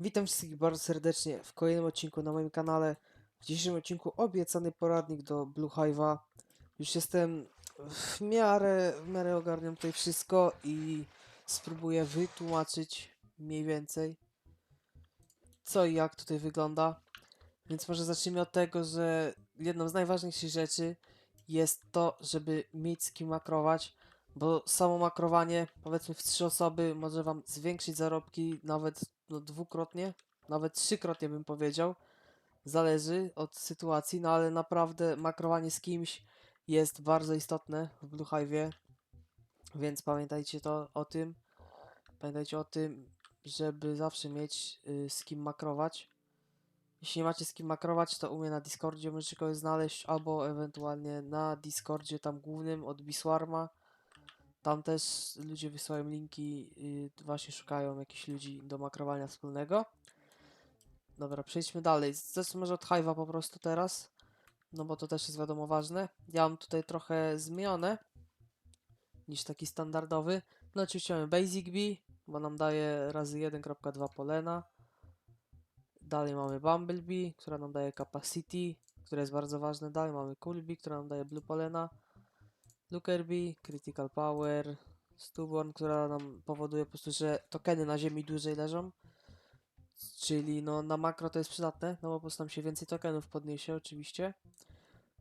Witam wszystkich bardzo serdecznie w kolejnym odcinku na moim kanale. W dzisiejszym odcinku obiecany poradnik do Blue Hive'a. Już jestem w miarę, w miarę ogarniam tutaj wszystko i spróbuję wytłumaczyć mniej więcej co i jak tutaj wygląda. Więc może zacznijmy od tego, że jedną z najważniejszych rzeczy jest to, żeby mieć z kim makrować, bo samo makrowanie, powiedzmy w trzy osoby, może wam zwiększyć zarobki nawet no, dwukrotnie, nawet trzykrotnie bym powiedział. Zależy od sytuacji, no ale naprawdę makrowanie z kimś jest bardzo istotne w Blue Hive'ie, więc pamiętajcie to o tym. Pamiętajcie o tym, żeby zawsze mieć y, z kim makrować. Jeśli nie macie z kim makrować, to u mnie na Discordzie możecie kogoś znaleźć, albo ewentualnie na Discordzie tam głównym od Biswarma. Tam też ludzie wysyłają linki, yy, właśnie szukają jakichś ludzi do makrowania wspólnego. Dobra, przejdźmy dalej. Zacznę może od Hive'a po prostu teraz, no bo to też jest wiadomo ważne. Ja mam tutaj trochę zmienione niż taki standardowy. No oczywiście mamy Basic Bee, bo nam daje razy 1.2 polena. Dalej mamy Bumblebee, która nam daje Capacity, które jest bardzo ważne. Dalej mamy Coolbee, która nam daje Blue Polena. Lookerbee, Critical Power, Stubborn, która nam powoduje po prostu, że tokeny na ziemi dłużej leżą. Czyli no na makro to jest przydatne, no bo po prostu nam się więcej tokenów podniesie oczywiście.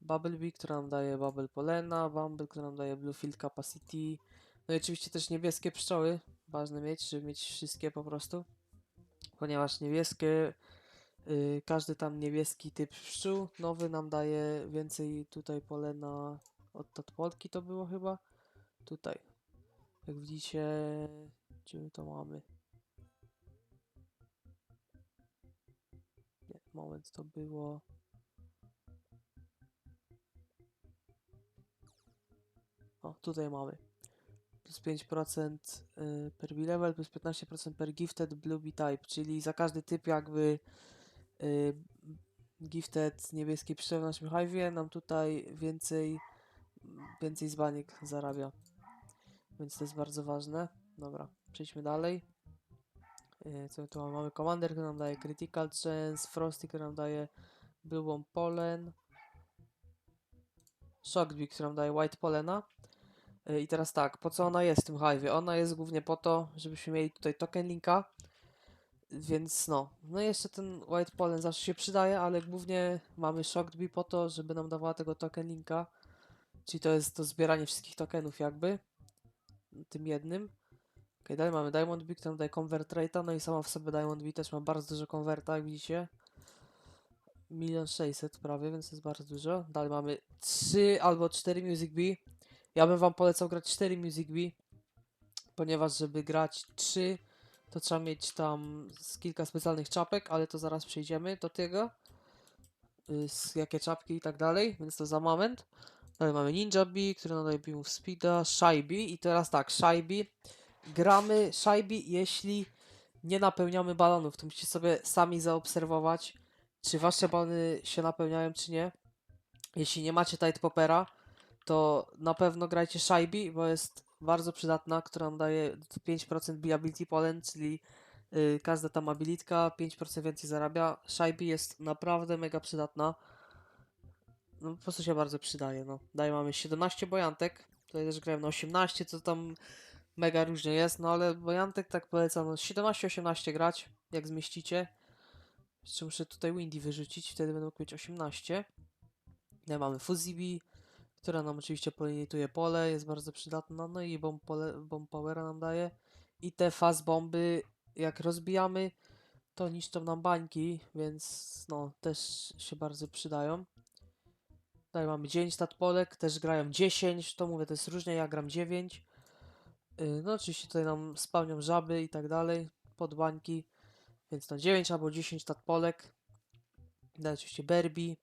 Bubblebee, która nam daje Bubble Polena, Bumble, która nam daje Blue Field Capacity. No i oczywiście też niebieskie pszczoły, ważne mieć, żeby mieć wszystkie po prostu. Ponieważ niebieskie, y, każdy tam niebieski typ pszczół nowy nam daje więcej tutaj polena od totpolki to było chyba. Tutaj. Jak widzicie, gdzie my to mamy? Nie, moment, to było. O, tutaj mamy. Plus 5% y, per B-level, plus 15% per gifted blue B-type, czyli za każdy typ jakby y, gifted niebieskiej pszczoły w naszym hive'ie nam tutaj więcej więcej z baniek zarabia. Więc to jest bardzo ważne. Dobra, przejdźmy dalej. Yy, Co tu mamy? Mamy Commander, który nam daje Critical Chance, Frosty, który nam daje Blue Bomb Pollen, Shockbee, który nam daje White Pollena. Yy, I teraz tak, po co ona jest w tym hive'ie? Ona jest głównie po to, żebyśmy mieli tutaj token linka, więc no, no jeszcze ten White Pollen zawsze się przydaje, ale głównie mamy Shockbee po to, żeby nam dawała tego token linka, Czyli to jest to zbieranie wszystkich tokenów jakby. Tym jednym. Ok, dalej mamy Diamond który nam daje Convert Rate'a, no i sama w sobie Diamond Bee też ma bardzo dużo konwerta, jak widzicie. Milion sześćset prawie, więc jest bardzo dużo. Dalej mamy 3 albo 4 Music Bee. Ja bym wam polecał grać 4 Music Bee, ponieważ żeby grać 3, to trzeba mieć tam kilka specjalnych czapek, ale to zaraz przejdziemy do tego. Y, jakie czapki i tak dalej, więc to za moment. Dalej mamy Ninja Bee, który nadaje Beamów Speeda, Shy Bee i teraz tak, Bee. Gramy Bee, jeśli nie napełniamy balonów. To musicie sobie sami zaobserwować, czy wasze balony się napełniają, czy nie. Jeśli nie macie Tide Poppera, to na pewno grajcie Bee, bo jest bardzo przydatna, która daje 5% Bee Ability Pollen, czyli y, każda tam abilitka 5% więcej zarabia. Bee jest naprawdę mega przydatna no po prostu się bardzo przydaje, no. Dalej mamy 17 bojantek, tutaj też grałem na 18, co tam mega różnie jest, no ale bojantek tak polecam, no 17-18 grać, jak zmieścicie. Jeszcze muszę tutaj Windy wyrzucić, wtedy mógł mieć 18. Dalej mamy Fuzzy Bee, która nam oczywiście polinituje pole, jest bardzo przydatna, no i bomb, pole, bomb powera nam daje. I te fast bomby, jak rozbijamy, to niszczą nam bańki, więc no, też się bardzo przydają. Tutaj mamy 9 statpolek, też grają 10, to mówię, to jest różnie, ja gram 9. Yy, No oczywiście tutaj nam spełnią żaby i tak dalej, podbańki, więc no 9 albo 10 statpolek. Dalej oczywiście Berbi.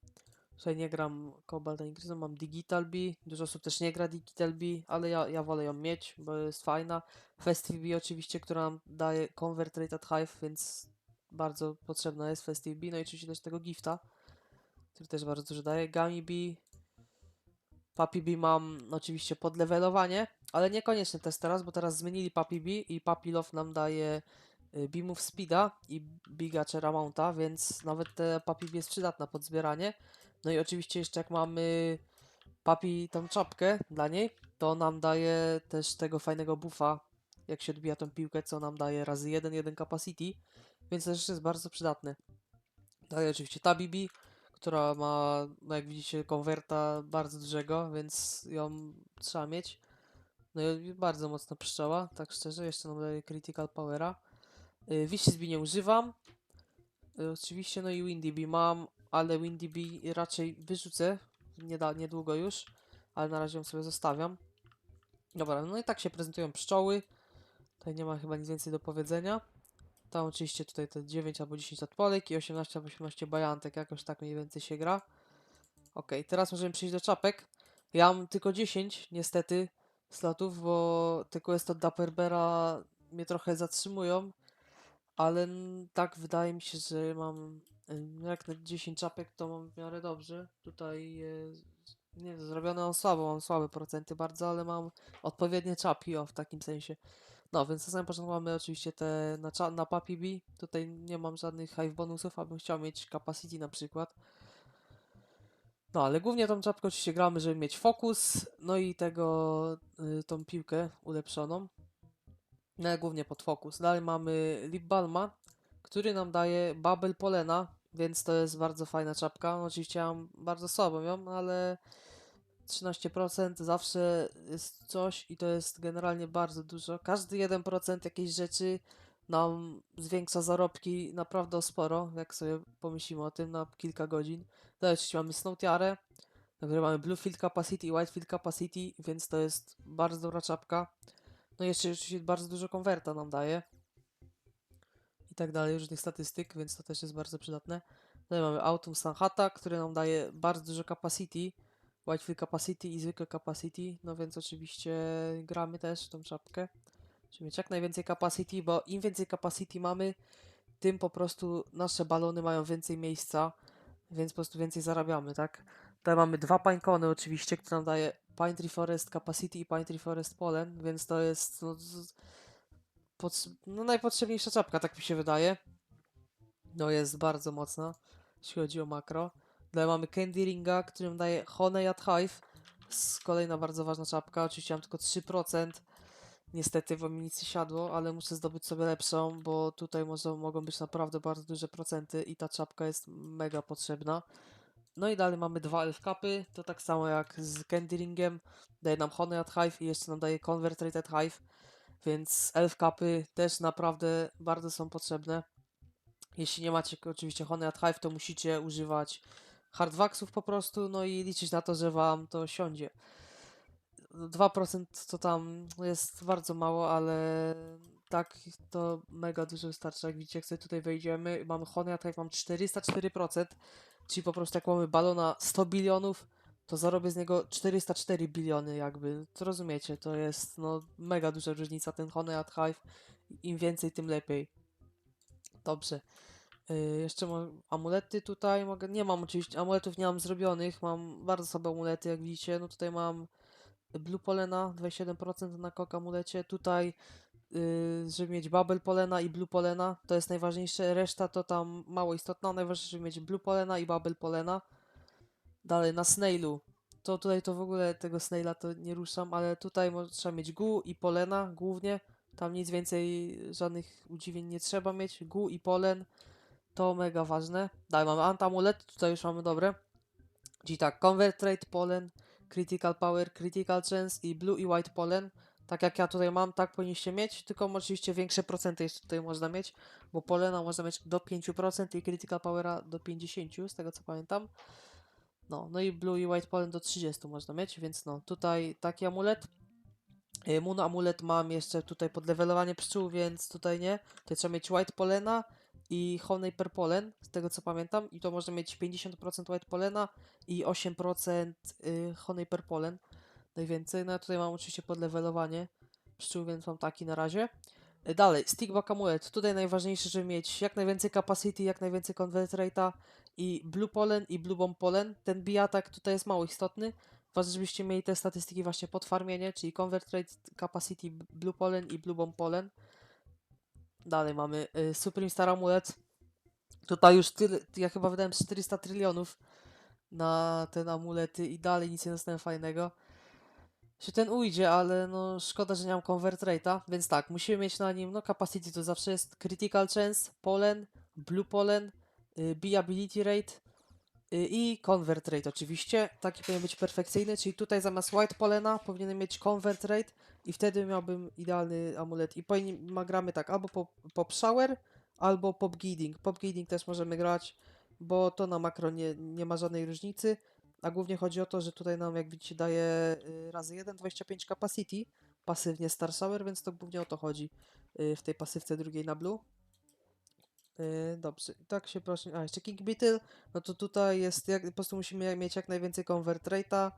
Tutaj nie gram Cobalt ani Crimson, mam Digital Bee. Dużo osób też nie gra Digital Bee, ale ja, ja wolę ją mieć, bo jest fajna. Festive Bee oczywiście, która nam daje Convert Rate at Hive, więc bardzo potrzebna jest Festive Bee. No i oczywiście też tego gifta, który też bardzo dużo daje. Gummy Bee. Papi Bee mam oczywiście podlevelowanie, ale niekoniecznie też teraz, bo teraz zmienili Papi Bee i Papi Love nam daje y, beamów speeda i biga czy mounta, więc nawet te papi jest przydatna pod zbieranie. No i oczywiście jeszcze jak mamy papi tą czapkę dla niej, to nam daje też tego fajnego buffa, jak się odbija tą piłkę, co nam daje razy 1, 1 capacity, więc też jest bardzo przydatne. Daje oczywiście ta Bibi, która ma, no jak widzicie, konwerta bardzo dużego, więc ją trzeba mieć. No i bardzo mocno pszczoła, tak szczerze, jeszcze nam daje Critical Powera. Yy, nie używam. Y, Oczywiście, no i Windy mam, ale Windy raczej wyrzucę nieda, niedługo już, ale na razie ją sobie zostawiam. Dobra, no i tak się prezentują pszczoły. Tutaj nie ma chyba nic więcej do powiedzenia. Tam oczywiście tutaj te 9 albo 10 lat i 18 albo 18 bajantek, jakoś tak mniej więcej się gra. Ok, teraz możemy przejść do czapek. Ja mam tylko 10 niestety slotów, bo tylko jest to Dapperbera mnie trochę zatrzymują, ale tak wydaje mi się, że mam y, jak na 10 czapek to mam w miarę dobrze. Tutaj nie zrobione mam słabo, mam słabe procenty bardzo, ale mam odpowiednie czapki, o w takim sensie. No, więc na samym początku mamy oczywiście te na, na Papi B. Tutaj nie mam żadnych hive bonusów, abym chciał mieć capacity na przykład. No, ale głównie tą czapkę oczywiście gramy, żeby mieć fokus, no i tego, y, tą piłkę ulepszoną. No, głównie pod fokus. Dalej mamy Lip Balma, który nam daje Bubble Polena, więc to jest bardzo fajna czapka. No, Oczywiście ja mam bardzo słabą ją, ale 13% zawsze jest coś i to jest generalnie bardzo dużo. Każdy 1% jakiejś rzeczy nam zwiększa zarobki naprawdę sporo, jak sobie pomyślimy o tym na kilka godzin. Dalej oczywiście mamy Snowtiarę, na której mamy Bluefield Capacity i Whitefield Capacity, więc to jest bardzo dobra czapka. No i jeszcze oczywiście bardzo dużo konwerta nam daje. I tak dalej, różnych statystyk, więc to też jest bardzo przydatne. Tutaj mamy Autumn Sanhata, który nam daje bardzo dużo capacity. Whitefield Capacity i zwykłe Capacity, no więc oczywiście gramy też tą czapkę. Żeby mieć jak najwięcej Capacity, bo im więcej Capacity mamy, tym po prostu nasze balony mają więcej miejsca, więc po prostu więcej zarabiamy, tak? Tutaj mamy dwa Pinecony oczywiście, które nam daje Pine Tree Forest Capacity i Pine Tree Forest Pollen, więc to jest no, potrz- no, najpotrzebniejsza czapka, tak mi się wydaje. No jest bardzo mocna, jeśli chodzi o makro. Dalej mamy Candy Ringa, który nam daje Honey at Hive. Kolejna bardzo ważna czapka. Oczywiście mam tylko 3%. Niestety, bo mi siadło, ale muszę zdobyć sobie lepszą, bo tutaj może, mogą być naprawdę bardzo duże procenty i ta czapka jest mega potrzebna. No i dalej mamy dwa elf capy, to tak samo jak z Candy Ringiem. Daje nam Honey at Hive i jeszcze nam daje Convert at Hive. Więc elf capy też naprawdę bardzo są potrzebne. Jeśli nie macie oczywiście Honey at Hive, to musicie używać hardwaxów po prostu, no i liczyć na to, że wam to siądzie. 2% to tam jest bardzo mało, ale tak to mega dużo wystarcza. Jak widzicie, jak sobie tutaj wejdziemy, mamy Honey at Hive, mam 404%, czyli po prostu jak mamy balona 100 bilionów, to zarobię z niego 404 biliony jakby. To rozumiecie, to jest no mega duża różnica ten Honey at Hive. Im więcej, tym lepiej. Dobrze. Y, jeszcze mam amulety tutaj mogę. Nie mam oczywiście amuletów nie mam zrobionych. Mam bardzo słabe amulety, jak widzicie. No tutaj mam Blue Polena 27% na kok amulecie. Tutaj y, żeby mieć Bubble Polena i Blue Polena, to jest najważniejsze. Reszta to tam mało istotna. Najważniejsze, żeby mieć Blue Polena i Bubble Polena. Dalej na Snailu. To tutaj to w ogóle tego Snaila to nie ruszam, ale tutaj trzeba mieć Gu i Polena głównie. Tam nic więcej, żadnych udziwień nie trzeba mieć. Gu i Polen to mega ważne. Dalej mamy Antamulet, tutaj już mamy dobre. Czyli tak, Convert Rate, Pollen, Critical Power, Critical Chance i Blue i White Pollen. Tak jak ja tutaj mam, tak powinniście mieć, tylko oczywiście większe procenty jeszcze tutaj można mieć, bo Pollena można mieć do 5% i Critical Powera do 50%, z tego co pamiętam. No, no i Blue i White Pollen do 30 można mieć, więc no, tutaj taki amulet. Y, Moon amulet mam jeszcze tutaj podlewelowanie pszczół, więc tutaj nie. Tutaj trzeba mieć White Pollena i Honey per z tego co pamiętam. I to można mieć 50% White Pollena i 8% y, Honey per. Najwięcej. No ja tutaj mam oczywiście podlewelowanie pszczół, więc mam taki na razie. Y, Dalej, Stickback Amulet. Tutaj najważniejsze, żeby mieć jak najwięcej capacity, jak najwięcej convert rate'a i Blue Pollen i Blue Bomb Pollen. Ten bijatak tutaj jest mało istotny. Ważne, żebyście mieli te statystyki właśnie pod farmienie, czyli Convert Rate, Capacity, Blue Pollen i Blue Bomb Pollen. Dalej mamy y, Supreme Star Amulet. Tutaj już tyle, ja chyba wydałem 400 trylionów na ten amulety i dalej nic nie dostałem fajnego. Się ten ujdzie, ale no szkoda, że nie mam convert rate'a, więc tak, musimy mieć na nim, no capacity to zawsze jest critical chance, pollen, blue pollen, y, beability rate y, i convert rate oczywiście. Taki powinien być perfekcyjny, czyli tutaj zamiast white pollena powinienem mieć convert rate i wtedy miałbym idealny amulet. I powinni, ma gramy tak, albo pop, pop shower, albo pop gidding. Pop gidding też możemy grać, bo to na makro nie, nie ma żadnej różnicy. A głównie chodzi o to, że tutaj nam, jak widzicie, daje y, razy 1, 25 capacity, pasywnie Star Shower, więc to głównie o to chodzi y, w tej pasywce drugiej na blue. Y, Dobrze, tak się proszę. A, jeszcze King Beetle, no to tutaj jest, jak, po prostu musimy mieć jak najwięcej convert rate'a,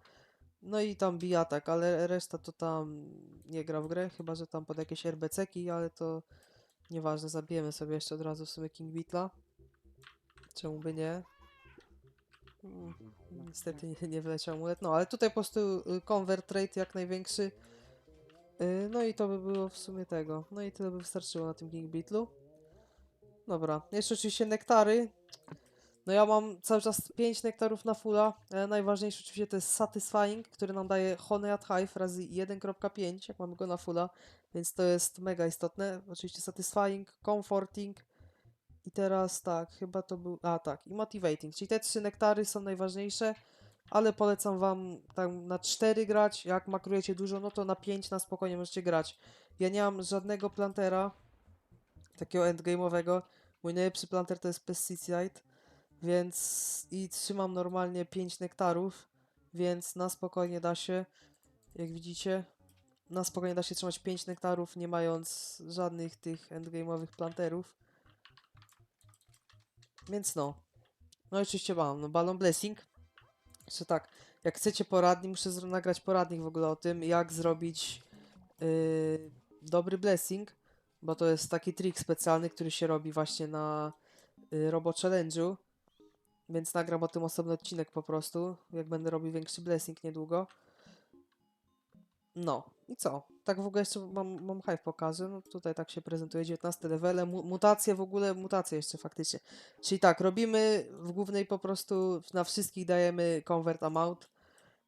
no i tam bija tak, ale reszta to tam nie gra w grę, chyba że tam pod jakieś RBC-ki, ale to nieważne, zabijemy sobie jeszcze od razu w sumie King Beetla. Czemu by nie? Mm, Niestety nie, nie wleciał amulet. No, ale tutaj po prostu y, convert rate jak największy. Y, No i to by było w sumie tego. No i tyle by wystarczyło na tym King Beetlu. Dobra, jeszcze oczywiście nektary. No ja mam cały czas 5 nektarów na fulla. ale Najważniejsze oczywiście to jest Satisfying, który nam daje Honey at Hive razy 1.5, jak mamy go na fulla. Więc to jest mega istotne. Oczywiście Satisfying, Comforting, i teraz tak, chyba to był. A tak, i motivating. Czyli te trzy nektary są najważniejsze, ale polecam wam tam na 4 grać. Jak makrujecie dużo, no to na 5 na spokojnie możecie grać. Ja nie mam żadnego plantera takiego endgame'owego. Mój najlepszy planter to jest Pesticide, więc i trzymam normalnie 5 nektarów, więc na spokojnie da się, jak widzicie, na spokojnie da się trzymać 5 nektarów, nie mając żadnych tych endgame'owych planterów. Więc no. No i oczywiście mam, no Balon Blessing. Jeszcze tak, jak chcecie poradnik, muszę nagrać poradnik w ogóle o tym, jak zrobić yy, dobry blessing, bo to jest taki trik specjalny, który się robi właśnie na yy, Robo Challenge'u. Więc nagram o tym osobny odcinek po prostu, jak będę robił większy blessing niedługo. No, i co? Tak w ogóle jeszcze mam, mam hive pokażę. No tutaj tak się prezentuje 19 levele. Mu, mutacje w ogóle, mutacje jeszcze faktycznie. Czyli tak, robimy w głównej po prostu na wszystkich dajemy convert amount.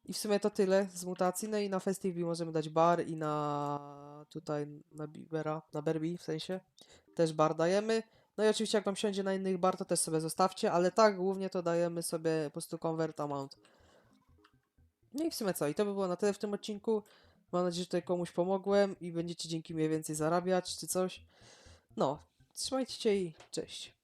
I w sumie to tyle z mutacji. No i na Festive możemy dać bar i na tutaj na Bibera, na Berbi w sensie też bar dajemy. No i oczywiście jak wam siądzie na innych bar, to też sobie zostawcie, ale tak głównie to dajemy sobie po prostu convert amount. No i w sumie co? I to by było na tyle w tym odcinku. Mam nadzieję, że tutaj komuś pomogłem i będziecie dzięki mnie więcej zarabiać czy coś. No, trzymajcie się i cześć.